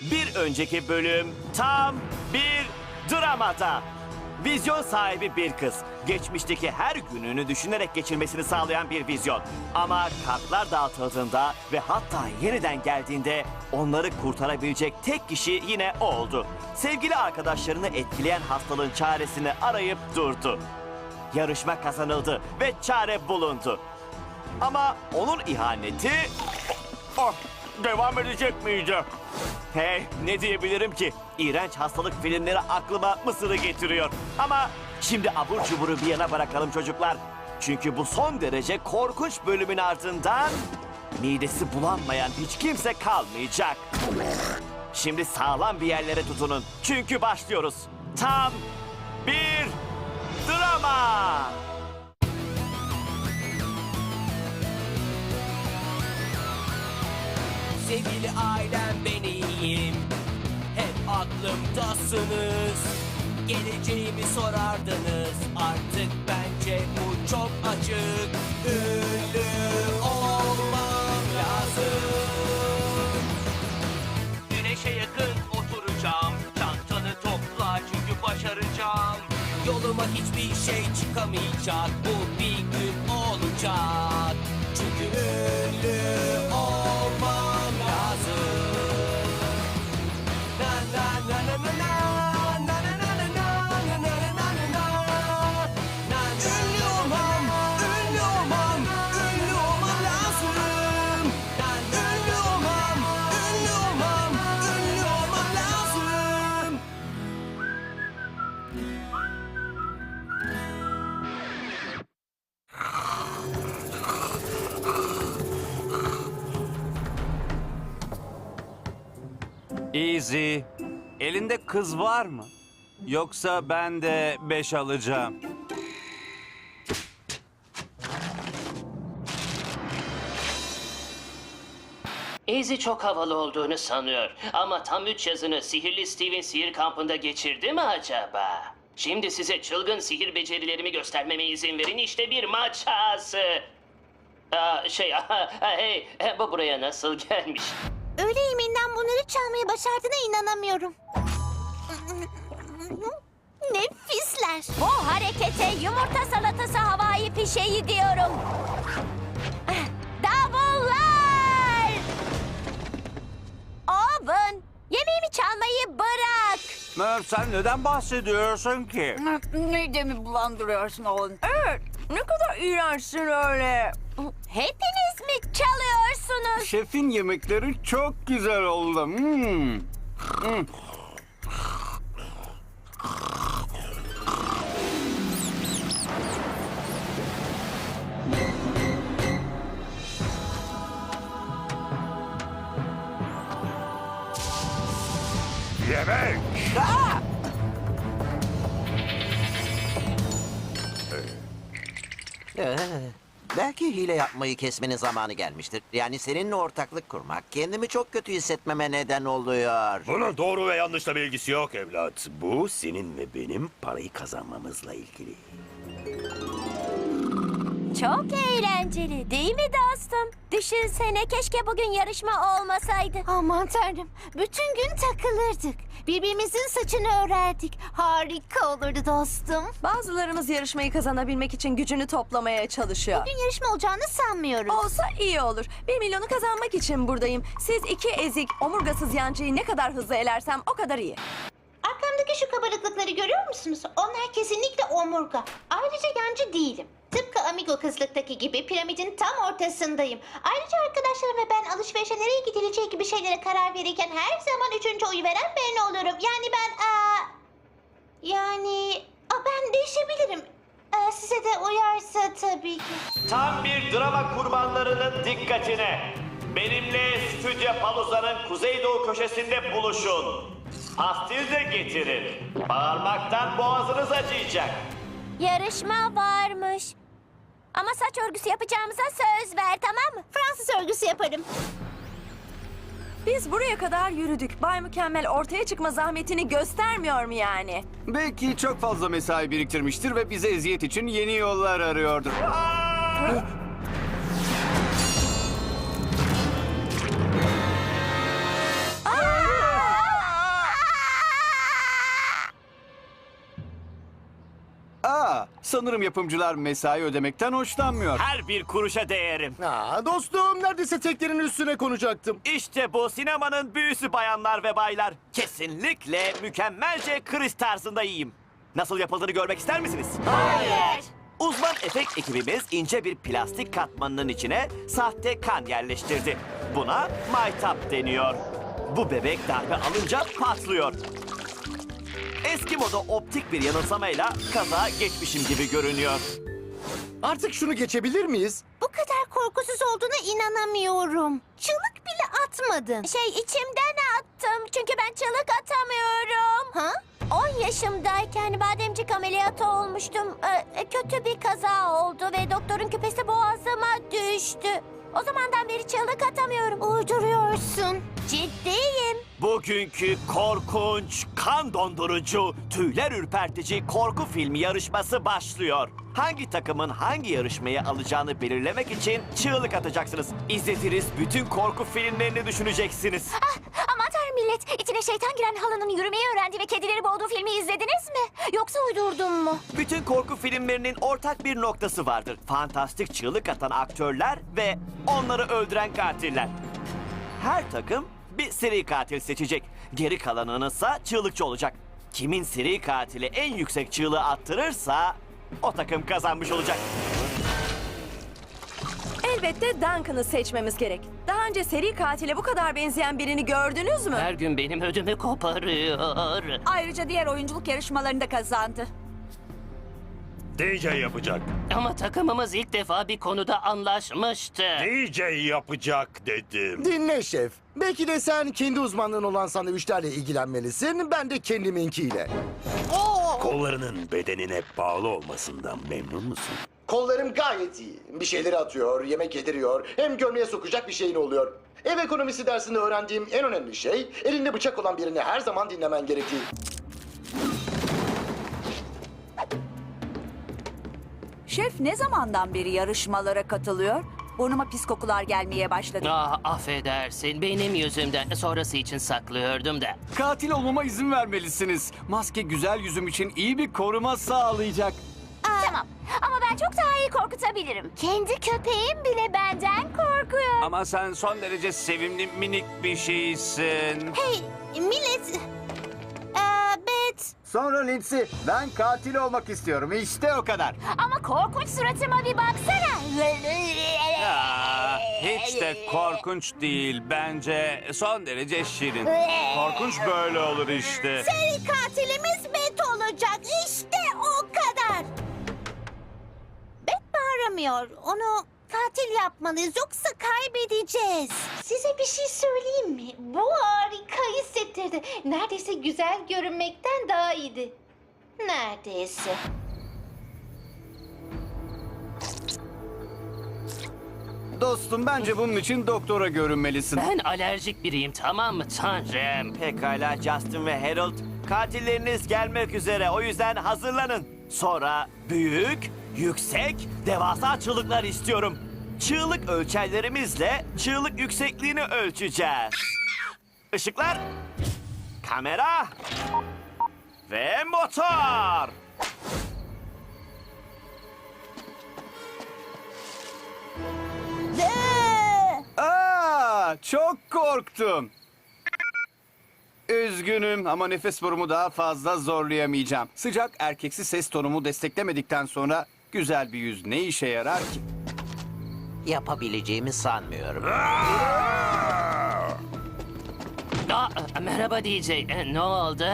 Bir önceki bölüm tam bir dramada. Vizyon sahibi bir kız. Geçmişteki her gününü düşünerek geçirmesini sağlayan bir vizyon. Ama kartlar dağıtıldığında ve hatta yeniden geldiğinde onları kurtarabilecek tek kişi yine o oldu. Sevgili arkadaşlarını etkileyen hastalığın çaresini arayıp durdu. Yarışma kazanıldı ve çare bulundu. Ama onun ihaneti... Oh, devam edecek miydi? Hey, ne diyebilirim ki? İğrenç hastalık filmleri aklıma Mısır'ı getiriyor. Ama şimdi abur cuburu bir yana bırakalım çocuklar. Çünkü bu son derece korkunç bölümün ardından... ...midesi bulanmayan hiç kimse kalmayacak. Şimdi sağlam bir yerlere tutunun. Çünkü başlıyoruz. Tam bir drama. Sevgili ailem ben iyiyim. Hep aklımdasınız. Geleceğimi sorardınız. Artık bence bu çok açık. Ünlü olmam lazım. Güneşe yakın oturacağım. Çantanı topla çünkü başaracağım. Yoluma hiçbir şey çıkamayacak. Bu bir gün olacak Easy. Elinde kız var mı? Yoksa ben de beş alacağım. Easy çok havalı olduğunu sanıyor. Ama tam üç yazını sihirli Steven sihir kampında geçirdi mi acaba? Şimdi size çılgın sihir becerilerimi göstermeme izin verin. İşte bir maç ağası. Aa, şey, hey, bu buraya nasıl gelmiş? Öğle yemeğinden bunları çalmayı başardığına inanamıyorum. Nefisler. Bu harekete yumurta salatası havai fişeği diyorum. Davullar! Oven, yemeğimi çalmayı bırak. Merv sen neden bahsediyorsun ki? Midemi bulandırıyorsun oğlum. Evet. Ne kadar iğrençsin öyle. Hepiniz mi çalıyorsunuz? Şefin yemekleri çok güzel oldu. Hmm. Hmm. Yemek! Ee, belki hile yapmayı kesmenin zamanı gelmiştir. Yani seninle ortaklık kurmak kendimi çok kötü hissetmeme neden oluyor. Bunun doğru ve yanlışla bir ilgisi yok evlat. Bu senin ve benim parayı kazanmamızla ilgili. Çok eğlenceli değil mi dostum? Düşünsene keşke bugün yarışma olmasaydı. Aman tanrım bütün gün takılırdık. Birbirimizin saçını örerdik. Harika olurdu dostum. Bazılarımız yarışmayı kazanabilmek için gücünü toplamaya çalışıyor. Bugün yarışma olacağını sanmıyorum. Olsa iyi olur. Bir milyonu kazanmak için buradayım. Siz iki ezik, omurgasız yancıyı ne kadar hızlı elersem o kadar iyi. Arkamdaki şu kabarıklıkları görüyor musunuz? Onlar kesinlikle omurga. Ayrıca yancı değilim. Amigo kızlıktaki gibi piramidin tam ortasındayım. Ayrıca arkadaşlarım ve ben alışverişe nereye gidileceği gibi şeylere karar verirken her zaman üçüncü oyu veren ben olurum. Yani ben... Aa, yani... Aa, ben değişebilirim. Aa, size de uyarsa tabii ki. Tam bir drama kurbanlarının dikkatine. Benimle Stüdyo Paluza'nın kuzeydoğu köşesinde buluşun. Pastil de getirin. Bağırmaktan boğazınız acıyacak. Yarışma varmış. Ama saç örgüsü yapacağımıza söz ver tamam mı? Fransız örgüsü yaparım. Biz buraya kadar yürüdük. Bay Mükemmel ortaya çıkma zahmetini göstermiyor mu yani? Belki çok fazla mesai biriktirmiştir ve bize eziyet için yeni yollar arıyordur. Sanırım yapımcılar mesai ödemekten hoşlanmıyor. Her bir kuruşa değerim. Aa, dostum neredeyse teklerin üstüne konacaktım. İşte bu sinemanın büyüsü bayanlar ve baylar. Kesinlikle mükemmelce kriz tarzında iyiyim. Nasıl yapıldığını görmek ister misiniz? Hayır. Uzman efekt ekibimiz ince bir plastik katmanının içine sahte kan yerleştirdi. Buna maytap deniyor. Bu bebek darbe alınca patlıyor. Eski moda optik bir yanılsamayla kaza geçmişim gibi görünüyor. Artık şunu geçebilir miyiz? Bu kadar korkusuz olduğuna inanamıyorum. Çığlık bile atmadın. Şey içimden attım çünkü ben çığlık atamıyorum. Ha? 10 yaşımdayken bademcik ameliyatı olmuştum. Ee, kötü bir kaza oldu ve doktorun küpesi boğazıma düştü. O zamandan beri çığlık atamıyorum. Uyduruyorsun. Ciddiyim. Bugünkü korkunç, kan dondurucu, tüyler ürpertici korku filmi yarışması başlıyor. Hangi takımın hangi yarışmayı alacağını belirlemek için çığlık atacaksınız. İzlediğiniz bütün korku filmlerini düşüneceksiniz. Ah, millet. İçine şeytan giren halının yürümeyi öğrendiği ve kedileri boğduğu filmi izlediniz mi? Yoksa uydurdum mu? Bütün korku filmlerinin ortak bir noktası vardır. Fantastik çığlık atan aktörler ve onları öldüren katiller. Her takım bir seri katil seçecek. Geri kalanınınsa çığlıkçı olacak. Kimin seri katili en yüksek çığlığı attırırsa o takım kazanmış olacak. Elbette Duncan'ı seçmemiz gerek. Daha önce seri katile bu kadar benzeyen birini gördünüz mü? Her gün benim ödümü koparıyor. Ayrıca diğer oyunculuk yarışmalarında kazandı. DJ yapacak. Ama takımımız ilk defa bir konuda anlaşmıştı. DJ yapacak dedim. Dinle şef. Belki de sen kendi uzmanlığın olan sandviçlerle ilgilenmelisin. Ben de kendiminkiyle. Kollarının bedenine bağlı olmasından memnun musun? Kollarım gayet iyi. Bir şeyleri atıyor, yemek yediriyor. Hem gömleğe sokacak bir şeyin oluyor. Ev ekonomisi dersinde öğrendiğim en önemli şey... ...elinde bıçak olan birini her zaman dinlemen gerektiği. Şef ne zamandan beri yarışmalara katılıyor? Burnuma pis kokular gelmeye başladı. Ah affedersin benim yüzümden sonrası için saklıyordum da. Katil olmama izin vermelisiniz. Maske güzel yüzüm için iyi bir koruma sağlayacak. Tamam ama ben çok daha iyi korkutabilirim. Kendi köpeğim bile benden korkuyor. Ama sen son derece sevimli minik bir şeysin. Hey millet... Aa, Bet. Sonra Lindsay, ben katil olmak istiyorum. İşte o kadar. Ama korkunç suratıma bir baksana. Ya, hiç de korkunç değil. Bence son derece şirin. Korkunç böyle olur işte. Seri katilimiz Bet bağıramıyor. Onu katil yapmalıyız yoksa kaybedeceğiz. Size bir şey söyleyeyim mi? Bu harika hissettirdi. Neredeyse güzel görünmekten daha iyiydi. Neredeyse. Dostum bence bunun için doktora görünmelisin. Ben alerjik biriyim tamam mı tanrım? Pekala Justin ve Harold. Katilleriniz gelmek üzere. O yüzden hazırlanın. Sonra büyük, yüksek, devasa çığlıklar istiyorum. Çığlık ölçerlerimizle çığlık yüksekliğini ölçeceğiz. Işıklar, kamera ve motor. Aa, çok korktum. Üzgünüm ama nefes borumu daha fazla zorlayamayacağım. Sıcak erkeksi ses tonumu desteklemedikten sonra güzel bir yüz ne işe yarar ki? Yapabileceğimi sanmıyorum. Aa, merhaba DJ E, ne oldu?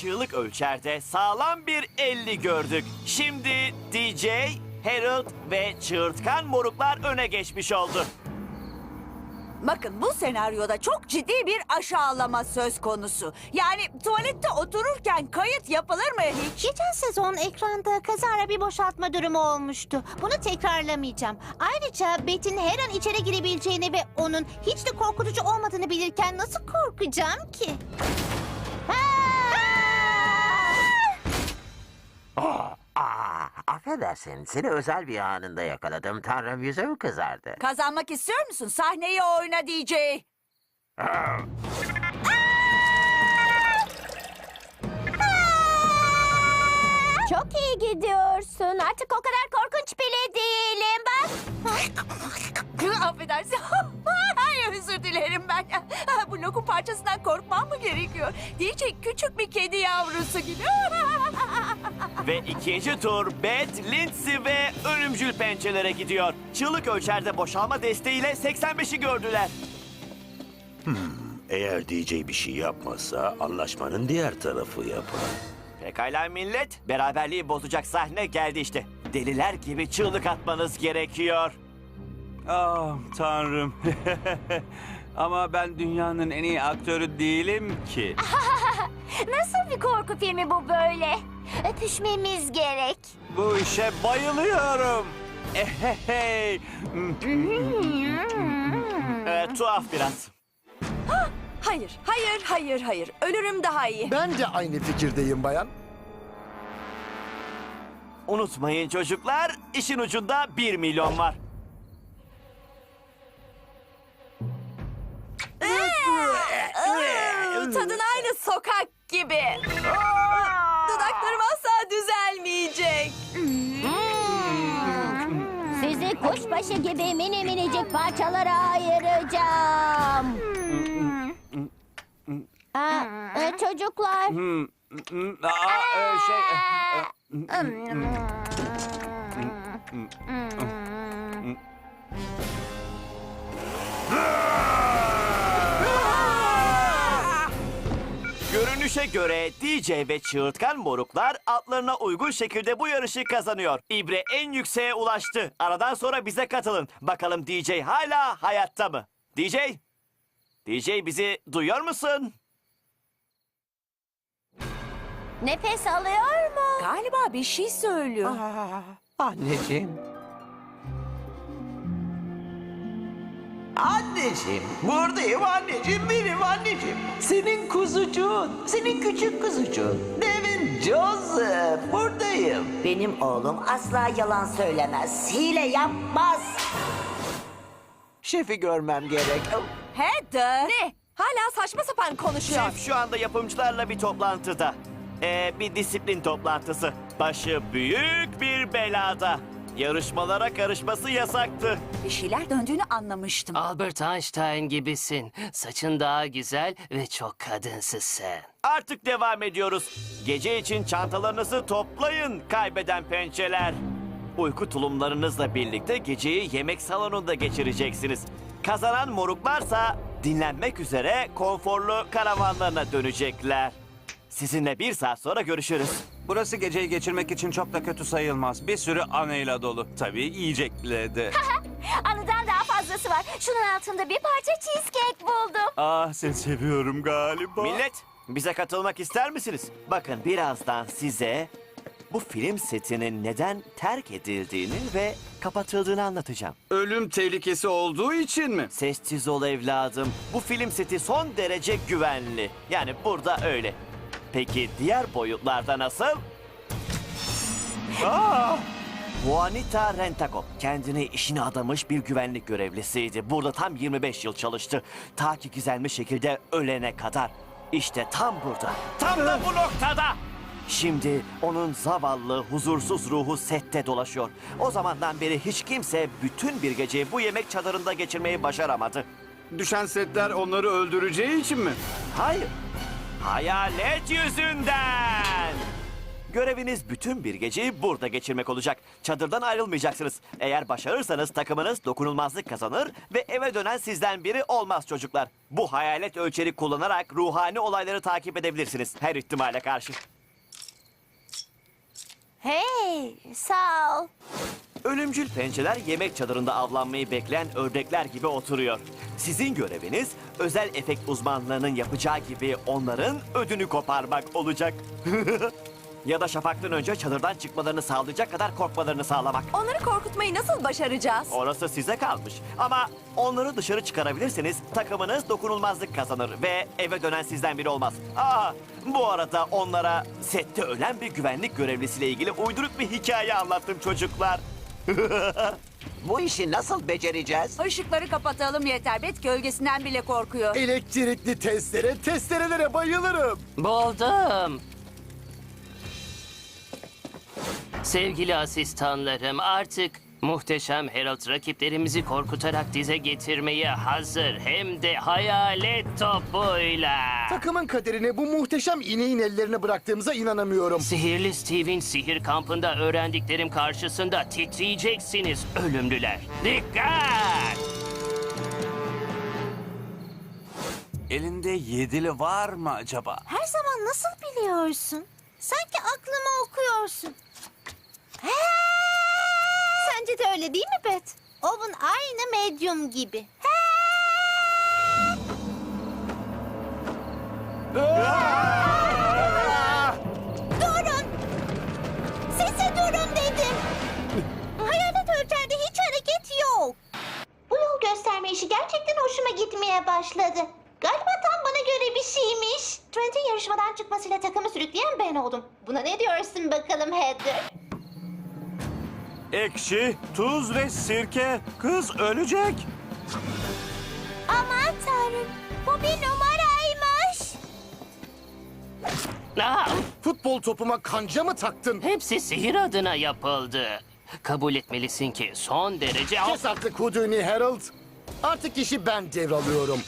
Çığlık ölçerde sağlam bir 50 gördük. Şimdi DJ, Harold ve çığırtkan moruklar öne geçmiş oldu. Bakın bu senaryoda çok ciddi bir aşağılama söz konusu. Yani tuvalette otururken kayıt yapılır mı hiç? Geçen sezon ekranda kazara bir boşaltma durumu olmuştu. Bunu tekrarlamayacağım. Ayrıca Bet'in her an içeri girebileceğini ve onun hiç de korkutucu olmadığını bilirken nasıl korkacağım ki? Aa, affedersin. Seni özel bir anında yakaladım. Tanrım yüzüm kızardı. Kazanmak istiyor musun? Sahneyi oyna DJ. Çok iyi gidiyorsun. Artık o kadar korkunç bile değilim. Bak. Affedersin. Hayır özür dilerim ben. Bu lokum parçasından korkmam mı gerekiyor? Diyecek küçük bir kedi yavrusu gibi. Ve ikinci tur Beth, Lindsay ve ölümcül pençelere gidiyor. Çığlık ölçerde boşalma desteğiyle 85'i gördüler. Eğer DJ bir şey yapmazsa anlaşmanın diğer tarafı yapar. Pekala millet, beraberliği bozacak sahne geldi işte. Deliler gibi çığlık atmanız gerekiyor. Ah tanrım. Ama ben dünyanın en iyi aktörü değilim ki. Nasıl bir korku filmi bu böyle? Öpüşmemiz gerek. Bu işe bayılıyorum. Ehey. Ee, tuhaf biraz. Hayır, hayır, hayır, hayır. Ölürüm daha iyi. Ben de aynı fikirdeyim bayan. Unutmayın çocuklar, işin ucunda 1 milyon var. Tadın aynı sokak gibi. Dudaklarım asla düzelmeyecek. Sizi kuşbaşı gibi mini minicik parçalara ayıracağım. Aa, e, çocuklar. Hmm, hmm, Aa, e, şey... e, Görünüşe göre DJ ve çığırtkan moruklar atlarına uygun şekilde bu yarışı kazanıyor. İbre en yükseğe ulaştı. Aradan sonra bize katılın. Bakalım DJ hala hayatta mı? DJ? DJ bizi duyuyor musun? Nefes alıyor mu? Galiba bir şey söylüyor. Anneciğim. Anneciğim, buradayım anneciğim, benim anneciğim. Senin kuzucuğun, senin küçük kuzucuğun. Devin Joseph, buradayım. Benim oğlum asla yalan söylemez, hile yapmaz. Şefi görmem gerek. Heather. Ne? Hala saçma sapan konuşuyor. Şef şu anda yapımcılarla bir toplantıda. Ee, bir disiplin toplantısı. Başı büyük bir belada. Yarışmalara karışması yasaktı. Bir şeyler döndüğünü anlamıştım. Albert Einstein gibisin. Saçın daha güzel ve çok kadınsın sen. Artık devam ediyoruz. Gece için çantalarınızı toplayın kaybeden pençeler. Uyku tulumlarınızla birlikte geceyi yemek salonunda geçireceksiniz. Kazanan moruklarsa dinlenmek üzere konforlu karavanlarına dönecekler. Sizinle bir saat sonra görüşürüz. Burası geceyi geçirmek için çok da kötü sayılmaz. Bir sürü anıyla dolu. Tabii yiyecekle de. Anıdan daha fazlası var. Şunun altında bir parça cheesecake buldum. ah seni seviyorum galiba. Millet, bize katılmak ister misiniz? Bakın birazdan size bu film setinin neden terk edildiğini ve kapatıldığını anlatacağım. Ölüm tehlikesi olduğu için mi? Sessiz ol evladım. Bu film seti son derece güvenli. Yani burada öyle. Peki diğer boyutlarda nasıl? Aa! Juanita Rentacop kendini işine adamış bir güvenlik görevlisiydi. Burada tam 25 yıl çalıştı. Ta ki gizemli şekilde ölene kadar. İşte tam burada. Tam da bu noktada. Şimdi onun zavallı, huzursuz ruhu sette dolaşıyor. O zamandan beri hiç kimse bütün bir geceyi bu yemek çadırında geçirmeyi başaramadı. Düşen setler onları öldüreceği için mi? Hayır. Hayalet yüzünden. Göreviniz bütün bir geceyi burada geçirmek olacak. Çadırdan ayrılmayacaksınız. Eğer başarırsanız takımınız dokunulmazlık kazanır ve eve dönen sizden biri olmaz çocuklar. Bu hayalet ölçeri kullanarak ruhani olayları takip edebilirsiniz her ihtimale karşı. Hey, sağ ol. Ölümcül pençeler yemek çadırında avlanmayı bekleyen ördekler gibi oturuyor. Sizin göreviniz özel efekt uzmanlarının yapacağı gibi onların ödünü koparmak olacak. ya da şafaktan önce çadırdan çıkmalarını sağlayacak kadar korkmalarını sağlamak. Onları korkutmayı nasıl başaracağız? Orası size kalmış. Ama onları dışarı çıkarabilirseniz takımınız dokunulmazlık kazanır ve eve dönen sizden biri olmaz. Aa, bu arada onlara sette ölen bir güvenlik görevlisiyle ilgili uyduruk bir hikaye anlattım çocuklar. Bu işi nasıl becereceğiz? Işıkları kapatalım yeter. Bet gölgesinden bile korkuyor. Elektrikli testere, testerelere bayılırım. Buldum. Sevgili asistanlarım artık muhteşem Herald rakiplerimizi korkutarak dize getirmeye hazır. Hem de hayalet topuyla. Takımın kaderini bu muhteşem ineğin ellerine bıraktığımıza inanamıyorum. Sihirli Steve'in sihir kampında öğrendiklerim karşısında titriyeceksiniz ölümlüler. Dikkat! Elinde yedili var mı acaba? Her zaman nasıl biliyorsun? Sanki aklımı okuyorsun. Sence de öyle değil mi Bet? Owen aynı medyum gibi. Durun! Ekşi, tuz ve sirke. Kız ölecek. Aman tanrım. Bu bir numaraymış. Aa, Futbol topuma kanca mı taktın? hepsi sihir adına yapıldı. Kabul etmelisin ki son derece... Kes artık Houdini Harold. Artık işi ben devralıyorum.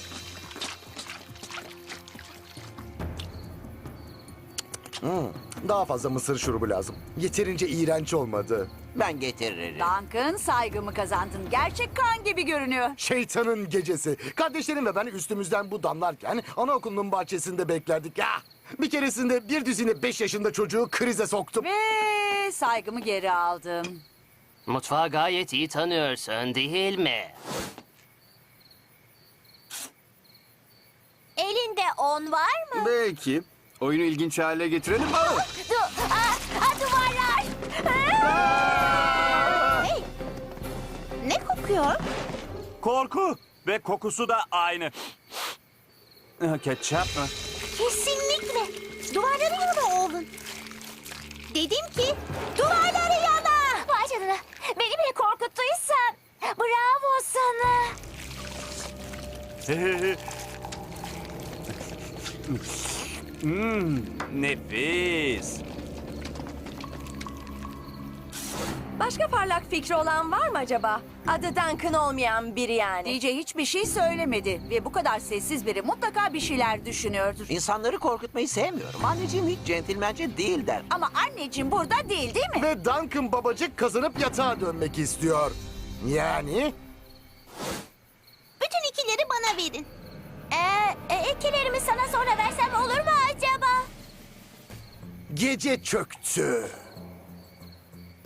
Hmm, daha fazla mısır şurubu lazım. Yeterince iğrenç olmadı. Ben getiririm. Duncan saygımı kazandın. Gerçek kan gibi görünüyor. Şeytanın gecesi. Kardeşlerim ve ben üstümüzden bu damlarken anaokulunun bahçesinde beklerdik. Ya. Bir keresinde bir düzine beş yaşında çocuğu krize soktum. Ve saygımı geri aldım. Mutfağı gayet iyi tanıyorsun değil mi? Elinde on var mı? Belki. Oyunu ilginç hale getirelim. Du aa, aa, duvarlar. Hey. Ne kokuyor? Korku ve kokusu da aynı. Ah, Ketçap mı? Kesinlikle. Duvarları yana oğlun. Dedim ki duvarları yana. Vay canına. Beni bile korkuttuysan. Bravo sana. Hmm, nefis. Başka parlak fikri olan var mı acaba? Adı Duncan olmayan biri yani. DJ hiçbir şey söylemedi ve bu kadar sessiz biri mutlaka bir şeyler düşünüyordur. İnsanları korkutmayı sevmiyorum. Anneciğim hiç centilmence değil der. Ama anneciğim burada değil değil mi? Ve Duncan babacık kazanıp yatağa dönmek istiyor. Yani Bütün ikileri bana verin. Ee, ikilerimi sana sonra versem olur mu acaba? gece çöktü.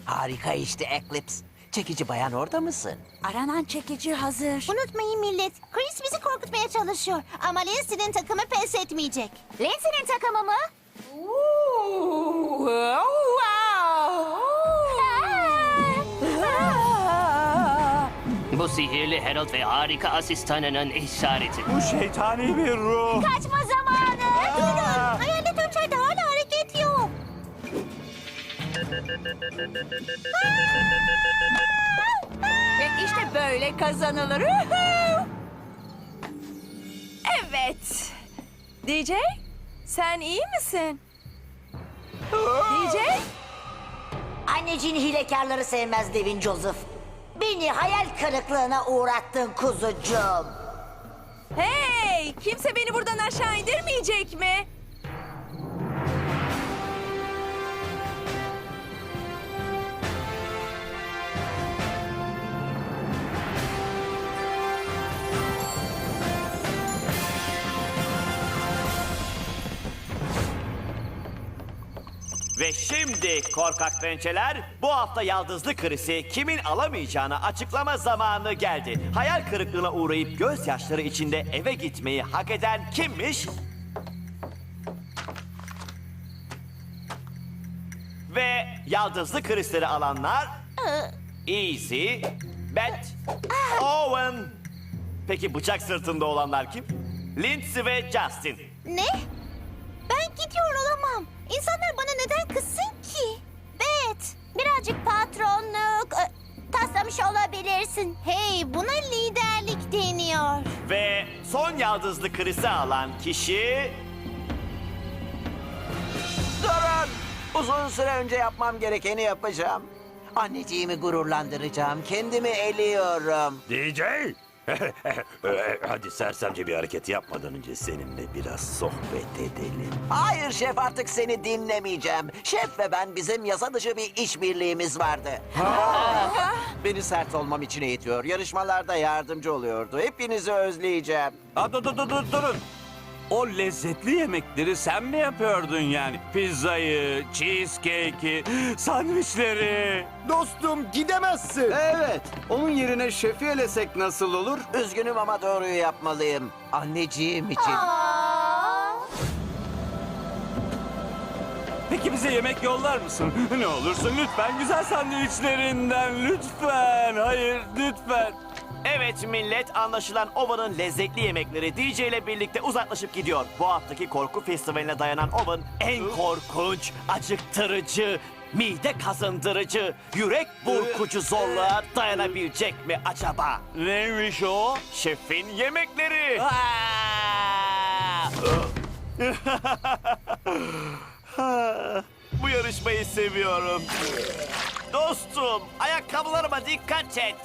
Harika işte Eclipse. Çekici bayan orada mısın? Aranan çekici hazır. Unutmayın millet. Chris bizi korkutmaya çalışıyor. Ama Lindsay'nin takımı pes etmeyecek. Lindsay'nin takımı mı? Bu sihirli Herald ve harika asistanının işareti. Bu şeytani bir ruh. Kaçma zamanı. Durun. Hayalet ölçerde hala hareket yok. Ve işte böyle kazanılır. Evet. DJ, sen iyi misin? DJ, Anneciğin hilekarları sevmez Devin Joseph. Beni hayal kırıklığına uğrattın kuzucuğum. hey! Kimse beni buradan aşağı indirmeyecek mi? Ve şimdi korkak pençeler bu hafta yaldızlı krizi kimin alamayacağını açıklama zamanı geldi. Hayal kırıklığına uğrayıp gözyaşları içinde eve gitmeyi hak eden kimmiş? Ve yaldızlı krizleri alanlar Easy, Bet, Owen. Peki bıçak sırtında olanlar kim? Lindsay ve Justin. Ne? Ben gidiyor olamam. İnsanlar bana neden taslamış olabilirsin. Hey, buna liderlik deniyor. Ve son yaldızlı krizi alan kişi... Durun! Uzun süre önce yapmam gerekeni yapacağım. Anneciğimi gururlandıracağım. Kendimi eliyorum. DJ! Hadi sersemce bir hareket yapmadan önce seninle biraz sohbet edelim. Hayır şef artık seni dinlemeyeceğim. Şef ve ben bizim yasa dışı bir işbirliğimiz vardı. Beni sert olmam için eğitiyor. Yarışmalarda yardımcı oluyordu. Hepinizi özleyeceğim. Dur, dur, dur, durun. O lezzetli yemekleri sen mi yapıyordun yani? Pizzayı, cheesecake'i, sandviçleri. Dostum gidemezsin. Evet. Onun yerine şefi elesek nasıl olur? Üzgünüm ama doğruyu yapmalıyım. Anneciğim için. Peki bize yemek yollar mısın? Ne olursun lütfen güzel sandviçlerinden lütfen. Hayır lütfen. Evet millet anlaşılan Owen'ın lezzetli yemekleri DJ ile birlikte uzaklaşıp gidiyor. Bu haftaki korku festivaline dayanan Owen en korkunç, acıktırıcı, mide kazındırıcı, yürek burkucu zorluğa dayanabilecek mi acaba? Neymiş o? Şefin yemekleri. Bu yarışmayı seviyorum. Dostum, ayakkabılarıma dikkat et.